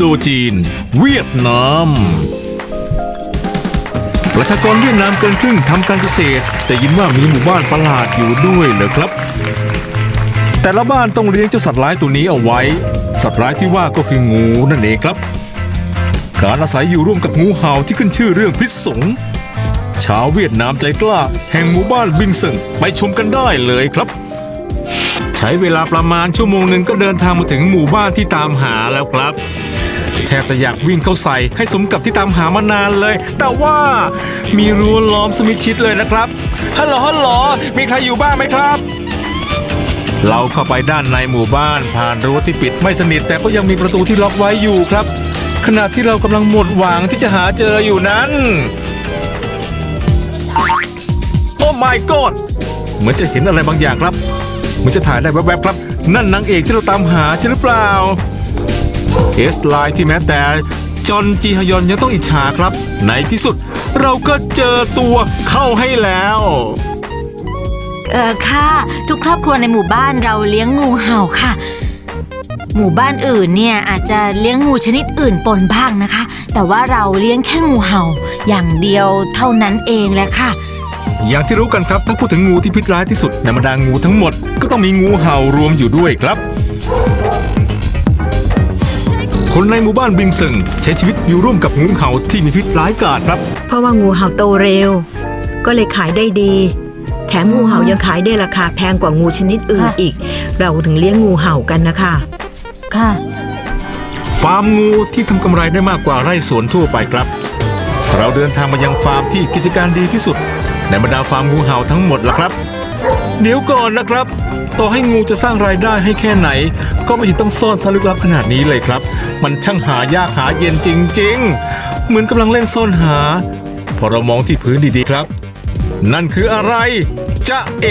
โดจีน เวียดนามประชากรเวียดนามเกินครึ่งทำการเกษตร แต่ยินว่ามีหมู่บ้านประหลาดอยู่ด้วยเหรอครับ แต่ละบ้านต้องเลี้ยงเจ้าสัตว์ร้ายตัวนี้เอาไว้ สัตว์ร้ายที่ว่าก็คืองูนั่นเองครับ การอาศัยอยู่ร่วมกับงูเห่าที่ขึ้นชื่อเรื่องพิษสงชาวเวียดนามใจกล้า แห่งหมู่บ้านบิงเซิงไปชมกันได้เลยครับ ใช้เวลาประมาณชั่วโมงหนึ่งก็เดินทางมาถึงหมู่บ้านที่ตามหาแล้วครับ แทบจะอยากวิ่งเข้าใส่ให้สมกับที่ตามหามานานเลย แต่ว่ามีรั้วล้อมสมิชิดเลยนะครับฮัลโหลฮัลโหลมีใครอยู่บ้านไหมครับ เราเข้าไปด้านในหมู่บ้าน ผ่านรั้วที่ปิดไม่สนิท แต่ก็ยังมีประตูที่ล็อกไว้อยู่ครับ ขณะที่เรากำลังหมดหวังที่จะหาเจออยู่นั้นโอ้ my god เหมือนจะเห็นอะไรบางอย่างครับ เหมือนจะถ่ายได้แวบๆครับ นั่นนางเอกที่เราตามหาใช่หรือเปล่า เอสไลน์ที่แม้แต่จอห์นจีฮยอนยังต้องอิจฉาครับ ในที่สุดเราก็เจอตัวเข้าให้แล้ว เออค่ะ ทุกครอบครัวในหมู่บ้านเราเลี้ยงงูเห่าค่ะ หมู่บ้านอื่นเนี่ยอาจจะเลี้ยงงูชนิดอื่นปนบ้างนะคะ แต่ว่าเราเลี้ยงแค่งูเห่า อย่างเดียวเท่านั้นเองแหละค่ะ อย่างที่รู้กันครับถ้าพูดถึงงูที่พิษร้ายที่สุดในบรรดางูทั้งหมด ก็ต้องมีงูเห่ารวมอยู่ด้วยครับ คนในหมู่บ้านบิงเซิงใช้ชีวิตอยู่ร่วมกับงูเห่าที่มีพิษร้ายกาจครับ เพราะว่างูเห่าโตเร็ว ก็เลยขายได้ดี แถมงูเห่ายังขายได้ราคาแพงกว่างูชนิดอื่นค่ะอีก เราถึงเลี้ยงงูเห่ากันนะคะ ค่ะ ฟาร์มงูที่ทำกำไรได้มากกว่าไร่สวนทั่วไปครับ เราเดินทางมายังฟาร์มที่กิจการดีที่สุด ในบรรดาฟาร์มงูเห่าทั้งหมดละครับ เดี๋ยวก่อนนะครับ ต่อให้งูจะสร้างรายได้ให้แค่ไหน ก็ไม่เห็นต้องซ่อนสลึกลับขนาดนี้เลยครับ มันช่างหายากหาเย็นจริง ๆ เหมือนกำลังเล่นซ่อนหา พอเรามองที่พื้นดีๆครับ นั่นคืออะไรจะเอ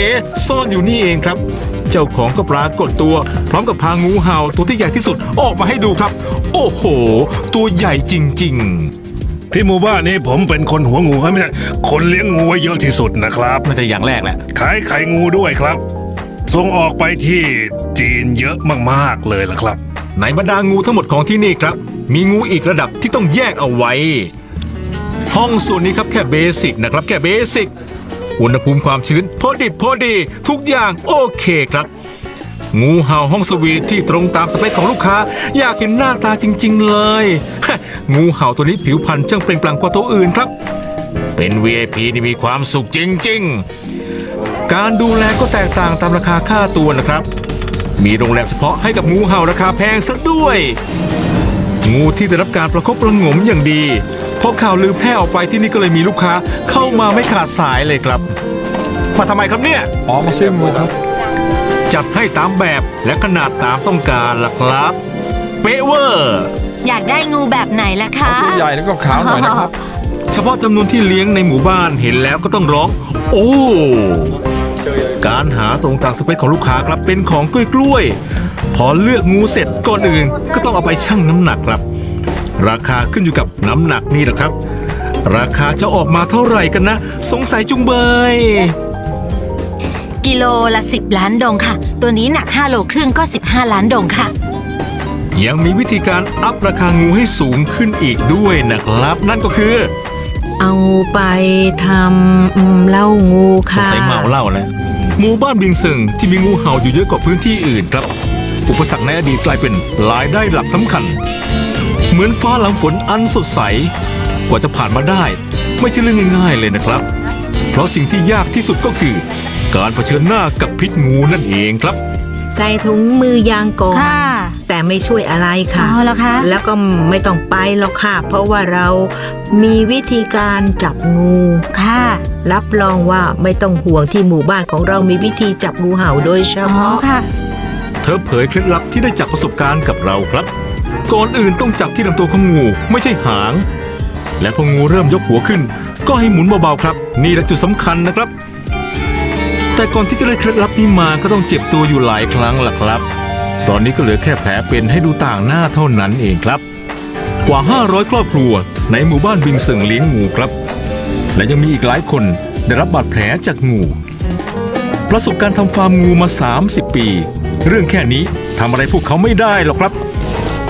ซ่อนอยู่นี่เองครับ เจ้าของก็ปรากฏตัว พร้อมกับพางูเห่าตัวที่ใหญ่ที่สุดออกมาให้ดูครับ โอ้โห ตัวใหญ่จริง ๆ ที่หมู่บ้านนี้ผมเป็นคนหัวงูครับไม่ใช่คนเลี้ยงงูไว้เยอะที่สุดนะครับน่าจะอย่างแรกแหละ ขายไข่งูด้วยครับ ส่งออกไปที่จีนเยอะมากๆเลยล่ะครับ ในบรรดางูทั้งหมดของที่นี่ครับ มีงูอีกระดับที่ต้องแยกเอาไว้ ห้องส่วนนี้ครับแค่เบสิกนะครับ แค่เบสิกอุณหภูมิความชื้นพอดิบพอดี ทุกอย่างโอเคครับ งูเห่าห้องสวีทที่ตรงตามสเปคของลูกค้า อยากเห็นหน้าตาจริง ๆ เลยฮะงูเห่าตัวนี้ผิวพรรณช่างเปล่งปลั่งกว่าตัวอื่นครับ เป็น VIP ที่มีความสุขจริง ๆ การดูแลก็แตกต่างตามราคาค่าตัวนะครับ มีโรงแรมเฉพาะให้กับงูเห่าราคาแพงซะด้วย งูที่ได้รับการประคบประหงมอย่างดีพอข่าวลือแพร่ออกไปที่นี่ก็เลยมีลูกค้าเข้ามาไม่ขาดสายเลยครับ มาทำไมครับเนี่ย อ๋อมาซื้องูครับ จัดให้ตามแบบและขนาดตามต้องการล่ะครับ เป๊ะเวอร์ อยากได้งูแบบไหนล่ะคะตัวใหญ่แล้วก็ขาวหน่อยนะครับ เฉพาะจำนวนที่เลี้ยงในหมู่บ้านเห็นแล้วก็ต้องร้อง โอ้การหาตรงตามสเปคของลูกค้าครับเป็นของกล้วยๆพอเลือกงูเสร็จก่อนอื่น ก็ต้องเอาไปชั่งน้ำหนักครับ ราคาขึ้นอยู่กับน้ำหนักนี่แหละครับ ราคาจะออกมาเท่าไหร่กันนะ สงสัยจุงเบย กิโลละสิบล้านดงค่ะ ตัวนี้หนัก 5 โลครึ่งก็ 15 ล้านดงค่ะ ยังมีวิธีการอัพราคางูให้สูงขึ้นอีกด้วยนะครับ นั่นก็คือเอาไปทำอืมเหล้างูค่ะ ใช้เมาเหล้าแล้วหมู่บ้านบิงซึงที่มีงูเห่าอยู่เยอะกว่าพื้นที่อื่นครับ อุปสรรคในอดีตกลายเป็นรายได้หลักสำคัญ เหมือนฟ้าหลังฝนอันสดใส กว่าจะผ่านมาได้ ไม่ใช่เรื่องง่ายๆเลยนะครับ เพราะสิ่งที่ยากที่สุดก็คือ การเผชิญหน้ากับพิษงูนั่นเองครับ ใส่ถุงมือยางก่อน ค่ะแต่ไม่ช่วยอะไรค่ะ เอาละคะแล้วก็ไม่ต้องไปหรอกค่ะ เพราะว่าเรามีวิธีการจับงูค่ะ รับรองว่าไม่ต้องห่วงที่หมู่บ้านของเรามีวิธีจับงูเห่าโดยเฉอ๋อพาะ ค่ะ เธอเผยเคล็ดลับที่ได้จากประสบการณ์กับเราครับ ก่อนอื่นต้องจับที่ลำตัวของงูไม่ใช่หาง และพองูเริ่มยกหัวขึ้น ก็ให้หมุนเบาๆครับ นี่แหละจุดสำคัญนะครับ แต่ก่อนที่จะได้เคล็ดลับนี้มาก็ต้องเจ็บตัวอยู่หลายครั้งล่ะครับ ตอนนี้ก็เหลือแค่แผลเป็นให้ดูต่างหน้าเท่านั้นเองครับ กว่า 500 ครอบครัว ในหมู่บ้านบิงเซิงเลี้ยงงูครับ และยังมีอีกหลายคนได้รับบาดแผลจากงู ประสบการณ์ทำฟาร์มงูมา 30 ปี เรื่องแค่นี้ทำอะไรพวกเขาไม่ได้หรอกครับ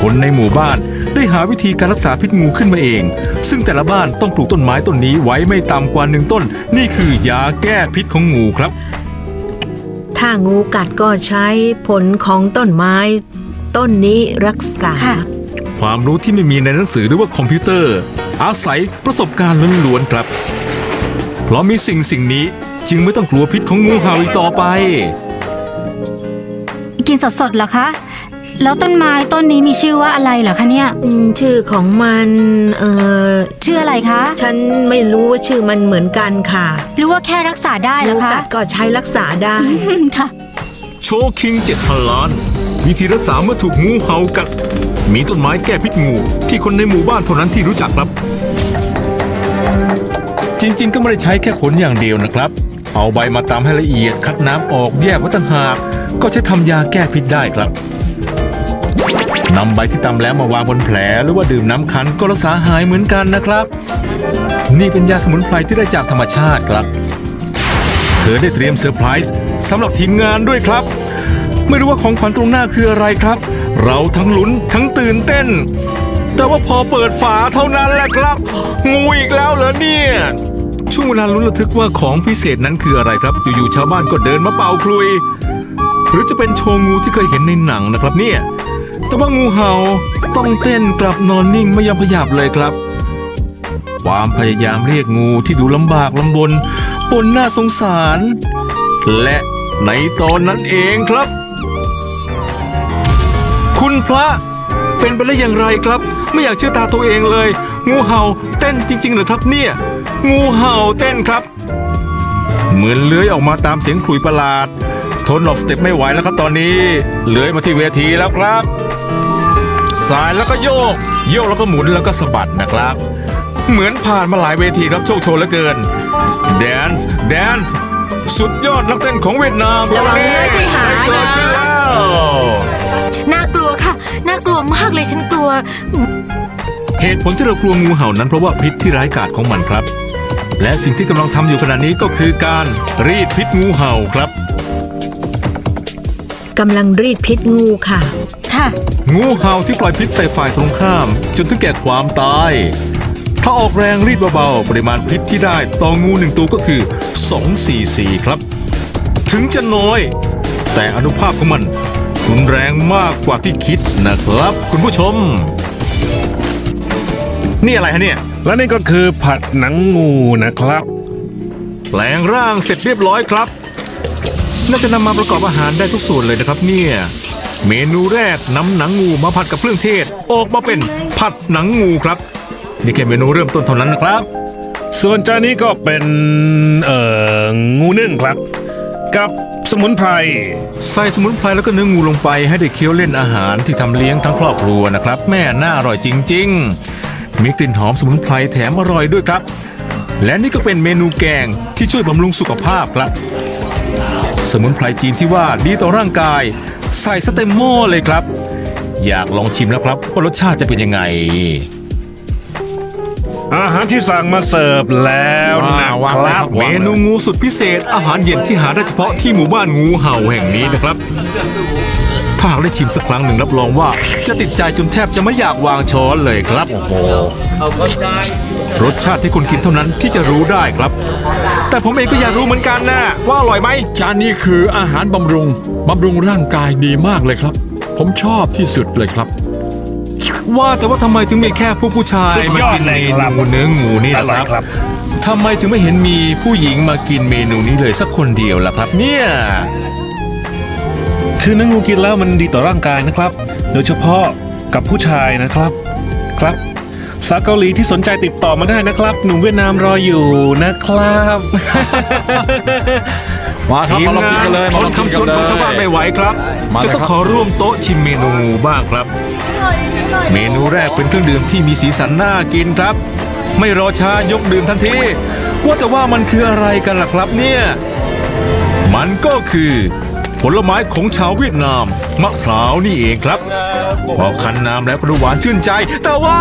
คนในหมู่บ้าน ได้หาวิธีการรักษาพิษงูขึ้นมาเอง ซึ่งแต่ละบ้านต้องปลูกต้นไม้ต้นนี้ไว้ไม่ต่ำกว่าหนึ่งต้น นี่คือยาแก้พิษของงูครับ ถ้างูกัดก็ใช้ผลของต้นไม้ ต้นนี้รักษาค่ะความรู้ที่ไม่มีในหนังสือหรือว่าคอมพิวเตอร์ อาศัยประสบการณ์ล้วนๆครับ เพราะมีสิ่งสิ่งนี้จึงไม่ต้องกลัวพิษของงูเห่าอีกต่อไป กินสดๆเหรอคะ แล้วต้นไม้ต้นนี้มีชื่อว่าอะไรเหรอคะเนี่ย อืมชื่อของมันเออชื่ออะไรคะ ฉันไม่รู้ว่าชื่อมันเหมือนกันค่ะหรือว่าแค่รักษาได้เหรงูอคะ กัดก็ใช้รักษาได้อืมค่ะ โชว์คิงเจ็ดพันล้าน วิธีรักษาเมื่อถูกงูเห่ากัด มีต้นไม้แก้พิษงู ที่คนในหมู่บ้านเท่านั้นที่รู้จักครับ จริงๆ ก็ไม่ได้ใช้แค่ผลอย่างเดียวนะครับ เอาใบมาตำให้ละเอียดคัดน้ำออกแยกไว้ต่างหาก ก็ใช้ทำยาแก้พิษได้ครับ นำใบที่ตำแล้วมาวางบนแผล หรือว่าดื่มน้ำคั้นก็รักษาหายเหมือนกันนะครับ นี่เป็นยาสมุนไพรที่ได้จากธรรมชาติครับ เธอได้เตรียมเซอร์ไพรส์สำหรับทีมงานด้วยครับ ไม่รู้ว่าของขวัญตรงหน้าคืออะไรครับ เราทั้งลุ้นทั้งตื่นเต้น แต่ว่าพอเปิดฝาเท่านั้นแหละครับ งูอีกแล้วเหรอเนี่ยช่วงเวลาลุ้นระทึกว่าของพิเศษนั้นคืออะไรครับ อยู่ๆชาวบ้านก็เดินมาเป่าคลุย หรือจะเป็นโชว์งูที่เคยเห็นในหนังนะครับเนี่ย แต่ว่างูเห่าต้องเต้นกลับนอนนิ่งไม่ยอมขยับเลยครับ ความพยายามเรียกงูที่ดูลำบากลำบนปนน่าสงสาร และในตอนนั้นเองครับ คุณพระเป็นไปได้อย่างไรครับ ไม่อยากเชื่อตาตัวเองเลย งูเห่าเต้นจริงๆหรือครับเนี่ย งูเห่าเต้นครับ เหมือนเลื้อยออกมาตามเสียงขลุ่ยประหลาด ทนออกสเต็ปไม่ไหวแล้วครับตอนนี้เลื้อยมาที่เวทีแล้วครับสายแล้วก็โยก โยกแล้วก็หมุนแล้วก็สะบัดนะครับ เหมือนผ่านมาหลายเวทีครับโชคโชนเหลือเกินแดนซ์แดนซ์สุดยอดนักเต้นของเวียดนามระวังนะที่หานะเกิดขึ้นแล้วน่ากลัวค่ะ น่ากลัวมากเลยฉันกลัว เหตุผลที่เรากลัวงูเห่านั้นเพราะว่าพิษที่ร้ายกาจของมันครับ และสิ่งที่กำลังทำอยู่ขณะนี้ก็คือการรีดพิษงูเห่าครับ กำลังรีดพิษงูค่ะ ค่ะ งูเห่าที่ปล่อยพิษใส่ฝ่ายตรงข้าม จนถึงแก่ความตาย ถ้าออกแรงรีดเบาๆ ปริมาณพิษที่ได้ต่องูหนึ่งตัวก็คือ 2 4 4 ครับ ถึงจะน้อย แต่อนุภาพของมันรุนแรงมากกว่าที่คิดนะครับ คุณผู้ชม นี่อะไรฮะเนี่ย และนี่ก็คือผัดหนังงูนะครับ แปลงร่างเสร็จเรียบร้อยครับ น่าจะนำมาประกอบอาหารได้ทุกส่วนเลยนะครับ เนี่ย เมนูแรกนำหนังงูมาผัดกับเครื่องเทศ ออกมาเป็นผัดหนังงูครับ นี่แค่เมนูเริ่มต้นเท่านั้นนะครับ ส่วนจานนี้ก็เป็นเอ่องูนึ่งครับ กับสมุนไพรใส่สมุนไพรแล้วก็เนื้องูลงไปให้ได้เคี้ยวเล่นอาหารที่ทำเลี้ยงทั้งครอบครัวนะครับ แม่น่าอร่อยจริง ๆ มีกลิ่นหอมสมุนไพรแถมอร่อยด้วยครับ และนี่ก็เป็นเมนูแกงที่ช่วยบำรุงสุขภาพครับ สมุนไพรจีนที่ว่าดีต่อร่างกาย ใส่สเต็มหม้อเลยครับ อยากลองชิมแล้วครับว่ารสชาติจะเป็นยังไง อาหารที่สั่งมาเสิร์ฟแล้วนะว้าวครับเมนูงูสุดพิเศษอาหารเย็นที่หาได้เฉพาะที่หมู่บ้านงูเห่าแห่งนี้นะครับถ้าหากได้ชิมสักครั้งหนึ่งรับรองว่า จะติดใจจนแทบจะไม่อยากวางช้อนเลยครับโอ้โหรสชาติที่คุณกินเท่านั้นที่จะรู้ได้ครับ แต่ผมเองก็อยากรู้เหมือนกันนะว่าอร่อยไหมจานนี้คืออาหารบำรุงบำรุงร่างกายดีมากเลยครับ ผมชอบที่สุดเลยครับ ว่าแต่ว่าทำไมถึงมีแค่ผู้ผู้ชายสุดมายอดกินเลเมยครับ นูเนื้องูนี่อนะร่อยคครัรับบทำไมถึงไม่เห็นมีผู้หญิงมากินเมนูนี้เลยสักคนเดียวล่ะครับ เนี่ย คือเนื้องูกินแล้วมันดีต่อร่างกายนะครับ โดยเฉพาะกับผู้ชายนะครับ ครับ สาวเกาหลีที่สนใจติดต่อมาได้นะครับ หนุ่มเวียดนามรออยู่นะครับ มาครับทีมมาลองงากินนกันเลยทมานลองกินคำชกันวนเลยของชาวบ้านไม่ไหวครับ มาเลยจะต้องครับขอร่วมโต๊ะชิมเมนูงูบ้างครับ เมนูแรกเป็นเครื่องดื่มที่มีสีสันน่ากินครับ ไม่รอช้ายกดื่มทันที ว่าแต่ว่ามันคืออะไรกันล่ะครับเนี่ย มันก็คือ ผลไม้ของชาวเวียดนาม มะพร้าวนี่เองครับ พอคันน้ำแล้วก็ดูหวานชื่นใจ แต่ว่า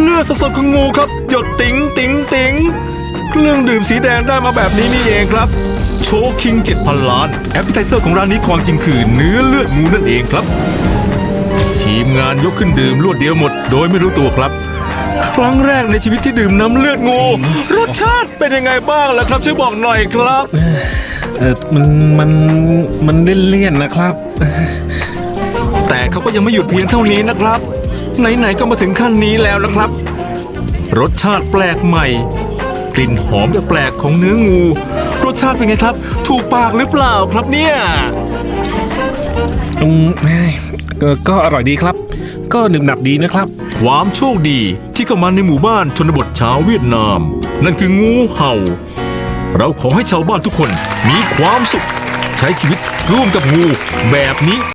เลือดสดๆของงูครับ หยดติ๋งติ๋งติ๋งเครื่องดื่มสีแดงได้มาแบบนี้นี่เองครับโชคิงเจ็ดพันล้านแอปเปิลไทเซอร์ของร้านนี้ความจริงคือเนื้อเลือดงูนั่นเองครับ ทีมงานยกขึ้นดื่มรวดเดียวหมด โดยไม่รู้ตัวครับ ครั้งแรกในชีวิตที่ดื่มน้ำเลือดงู รสชาติเป็นยังไงบ้างล่ะครับช่วยบอกหน่อยครับ เออมันมันมันเลี่ยนๆนะครับ แต่เขาก็ยังไม่หยุดเพียงเท่านี้นะครับ ไหนๆก็มาถึงขั้นนี้แล้วนะครับ รสชาติแปลกใหม่ กลิ่นหอมแปลกๆของเนื้องู รสชาติเป็นไงครับ ถูกปากหรือเปล่าครับเนี่ยอืมเอ้ยก็ก็อร่อยดีครับ ก็หนึบหนับดีนะครับ ความโชคดีที่เข้ามาในหมู่บ้านชนบทชาวเวียดนาม นั่นคืองูเห่า เราขอให้ชาวบ้านทุกคนมีความสุข ใช้ชีวิตร่วมกับงูแบบนี้